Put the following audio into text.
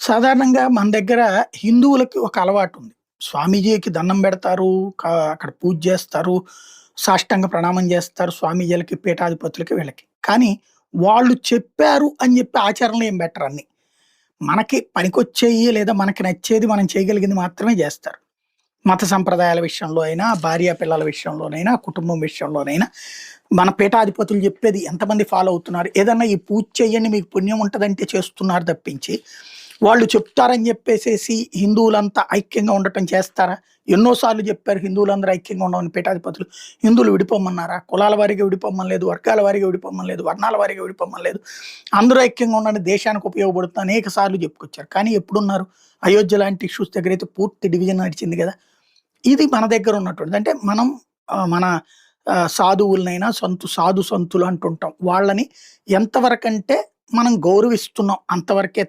సాధారణంగా మన దగ్గర హిందువులకి ఒక అలవాటు ఉంది. స్వామీజీకి దండం పెడతారు. అక్కడ పూజ చేస్తారు. సాష్టంగ ప్రణామం చేస్తారు. స్వామీజీలకి, పీఠాధిపతులకి వీళ్ళకి. కానీ వాళ్ళు చెప్పారు అని చెప్పి ఆచరణలు ఏం బెటర్ అన్ని. మనకి పనికొచ్చేయి లేదా మనకి నచ్చేది మనం చేయగలిగింది మాత్రమే చేస్తారు. మత సంప్రదాయాల విషయంలో అయినా, భార్య పిల్లల విషయంలోనైనా, కుటుంబం విషయంలోనైనా మన పీఠాధిపతులు చెప్పేది ఎంతమంది ఫాలో అవుతున్నారు? ఏదన్నా ఈ పూజ చేయండి మీకు పుణ్యం ఉంటుందంటే చేస్తున్నారు తప్పించి, వాళ్ళు చెప్తారని చెప్పేసేసి హిందువులంతా ఐక్యంగా ఉండటం చేస్తారా? ఎన్నో సార్లు చెప్పారు హిందువులందరూ ఐక్యంగా ఉండమని పీఠాధిపతులు. హిందువులు విడిపోమన్నారా? కులాల వారిగా విడిపోమని లేదు, వర్గాల వారిగా విడిపోమని లేదు, వర్ణాల వారిగా విడిపోమని లేదు. అందరూ ఐక్యంగా ఉండని దేశానికి ఉపయోగపడుతుంది అనేక సార్లు చెప్పుకొచ్చారు. కానీ ఎప్పుడున్నారు? అయోధ్య లాంటి ఇష్యూస్ దగ్గర అయితే పూర్తి డివిజన్ నడిచింది కదా! ఇది మన దగ్గర ఉన్నటువంటిది. అంటే మనం మన సాధువులనైనా సంతు సాధు సంతులు అంటుంటాం. వాళ్ళని ఎంతవరకంటే మనం గౌరవిస్తున్నాం అంతవరకే